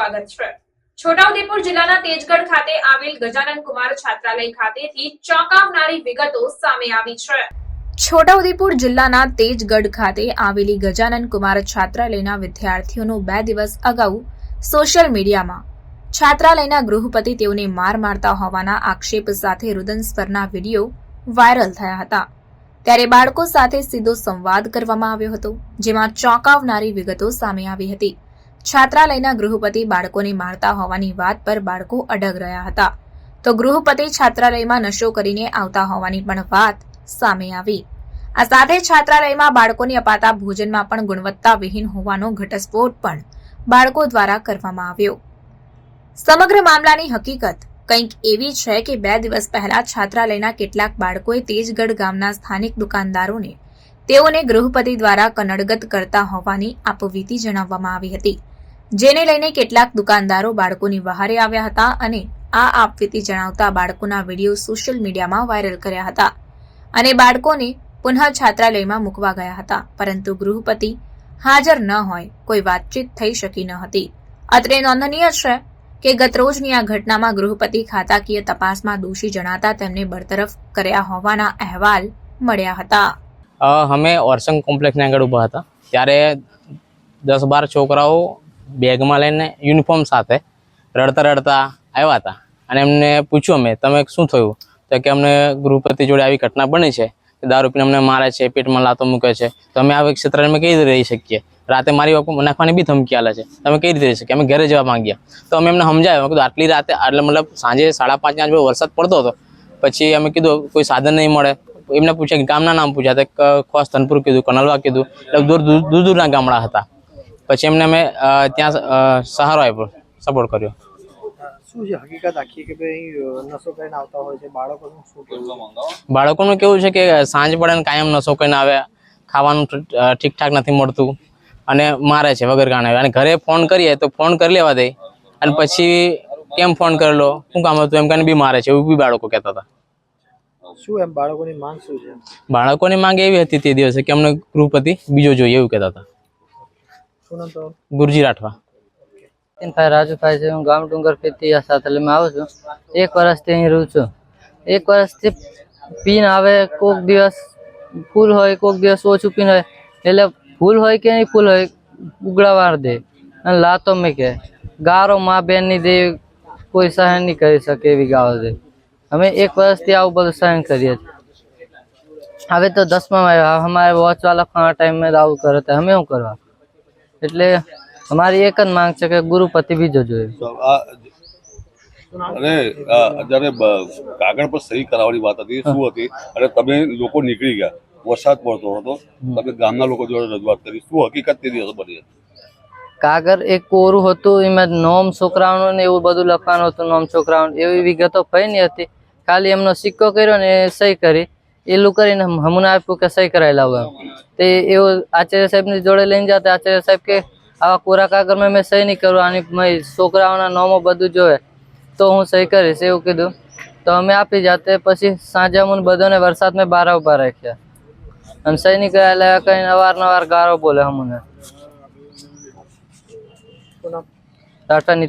સ્વાગત છે. છોટાઉદેપુર જિલ્લાના તેજગઢ ખાતે આવેલ ગજાનન કુમાર છાત્રાલય ખાતેથી ચોંકાવનારી વિગતો સામે આવી છે. છોટાઉદેપુર જિલ્લાના તેજગઢ ખાતે આવેલી ગજાનન કુમાર છાત્રાલયના વિદ્યાર્થીઓનું બે દિવસ અગાઉ સોશિયલ મીડિયામાં છાત્રાલયના ગૃહપતિ તેઓને માર મારતા હોવાના આક્ષેપ સાથે રુદનસ્વરના વીડિયો વાયરલ થયા હતા. ત્યારે બાળકો સાથે સીધો સંવાદ કરવામાં આવ્યો હતો, જેમાં ચોંકાવનારી વિગતો સામે આવી હતી. છાત્રાલયના ગૃહપતિ બાળકોને મારતા હોવાની વાત પર બાળકો અડગ રહ્યા હતા. તો ગૃહપતિ છાત્રાલયમાં નશો કરીને આવતા હોવાની પણ વાત સામે આવી. આ સાથે છાત્રાલયમાં બાળકોને અપાતા ભોજનમાં પણ ગુણવત્તા વિહીન હોવાનો ઘટસ્ફોટ પણ બાળકો દ્વારા કરવામાં આવ્યો. સમગ્ર મામલાની હકીકત કંઈક એવી છે કે બે દિવસ પહેલા છાત્રાલયના કેટલાક બાળકોએ તેજગઢ ગામના સ્થાનિક દુકાનદારોને તેઓને ગૃહપતિ દ્વારા કનડગત કરતા હોવાની આપવીતી જણાવવામાં આવી હતી. જેને લઈને કેટલાક દુકાનદારો બાળકોની વહારે આવ્યા હતા અને આ આપવીતી જણાવતા બાળકોના વીડિયો સોશિયલ મીડિયામાં વાયરલ કર્યા હતા અને બાળકોને પુનઃ છાત્રાલયમાં મૂકવા ગયા હતા. પરંતુ ગૃહપતિ હાજર ન હોય, કોઈ વાતચીત થઈ શકી ન હતી. અત્રે નોંધનીય છે કે ગતરોજની આ ઘટનામાં ગૃહપતિ ખાતાકીય તપાસમાં દોષી જણાતા તેમને બરતરફ કર્યા હોવાના અહેવાલ મળ્યા હતા. અમે ઓરસંગ કોમ્પ્લેક્ષની આગળ ઊભા હતા. ત્યારે દસ બાર છોકરાઓ બેગમાં લઈને યુનિફોર્મ સાથે રડતા રડતા આવ્યા હતા. અને એમને પૂછ્યું અમે, તમે શું થયું? તો કે અમને ગૃહપતિ જોડે આવી ઘટના બની છે. કે દારૂ પીને અમને મારે છે, પેટમાં લાતો મૂકે છે. તો અમે આ ક્ષેત્રે અમે કઈ રીતે રહી શકીએ? રાતે મારી બાપુ નાખવાની બી ધમકી આલે છે. તમે કઈ રીતે રહી શકીએ? અમે ઘરે જવા માંગ્યા તો અમે એમને સમજાવ્યું. કીધું, આટલી રાતે એટલે મતલબ સાંજે સાડા પાંચ પાંચ વરસાદ પડતો હતો. પછી અમે કીધું, કોઈ સાધન નહીં મળે. એમને પૂછ્યા ગામના નામ પૂછ્યા. તો ખોસ ધનપુર કીધું, કનલવા કીધું. એટલે દૂર દૂર, દૂરના ગામડા હતા. પછી એમને અમે ત્યાં સહારો આપ્યો સપોર્ટ કર્યો. શું છે હકીકત આખી કે ભાઈ નશો કરીને આવતા હોય છે? બાળકોનું શું બાળકોનું કેવું છે કે સાંજ પડે ને કાયમ નશો કરીને આવે ખાવાનું ઠીકઠાક નથી મળતું અને મારે છે વગર કારણે અને ઘરે ફોન કરીએ તો ફોન કરી લેવા દે. અને પછી કેમ ફોન કરેલો? શું કામ હતું? એમ કરીને બી મારે છે. એવું બી બાળકો કહેતા હતા. શું એમ? બાળકોની માંગ શું છે? બાળકોની માંગ એવી હતી તે દિવસે કે અમને ગ્રુપ હતી બીજો જોઈએ એવું કહેતા હતા. શું નામ તો ગુરજી રાઠવા. ભાઈ રાજુભાઈ છે હું ગામ ડુંગર ખેતી સાથેમાં આવું છું. એક વર્ષથી અહીં રહું છું. એક વર્ષથી પીન આવે કોક દિવસ ફૂલ હોય કોક દિવસ ઓછું પીન હોય. એટલે ફૂલ હોય કે નહીં ફૂલ હોય ઉગડાવાર દે. અને લાતો મેં કહે ગારો મા બેનની દે કોઈ સહન નહીં કરી શકે એવી ગાળો દે. અમે એક વર્ષથી આવું બધું સહન કરીએ છીએ. હવે તો દસમામાં આવ્યા. અમારે વોચવાલા ખાવા ટાઈમે આવું કરે તો અમે શું કરવા? એટલે અમારી એક જ માંગ છે કે ગુરુપતિ બીજો જોઈએ. અને જ્યારે કાગળ પર સહી કરાવવાની વાત હતી શું હતી? અને તમે લોકો નીકળી ગયા. વરસાદ પડતો હતો. તમે ગામના લોકો જોડે રજૂઆત કરી. શું હકીકત તે દિવસે બની? હતી કાગળ એક કોરું હતું એમાં નોમ છોકરાઓનું ને એવું બધું લખવાનું હતું નોમ છોકરાઓનું. એવી વિગતો કઈ નહીં હતી. ખાલી એમનો સિક્કો કર્યો ને એ સહી કરી. એલું કરીને હમણાં આપ્યું કે સહી કરાયેલા હોય. તો એવું આચાર્ય સાહેબની જોડે લઈને જતા આચાર્ય સાહેબ કે આવા કોરા કાગળમાં મેં સહી નહીં કરું આની મેં છોકરાઓના નોમો બધું જોવે. તો હું સહી કરીશ એવું કીધું. તો અમે આપી જાતે પછી સાંજે અમને બધાને વરસાદમાં બારા ઊભા રાખ્યા. અને સહી નહીં કરાયેલા કઈ અવારનવાર ગારો બોલે અમને. ટાટા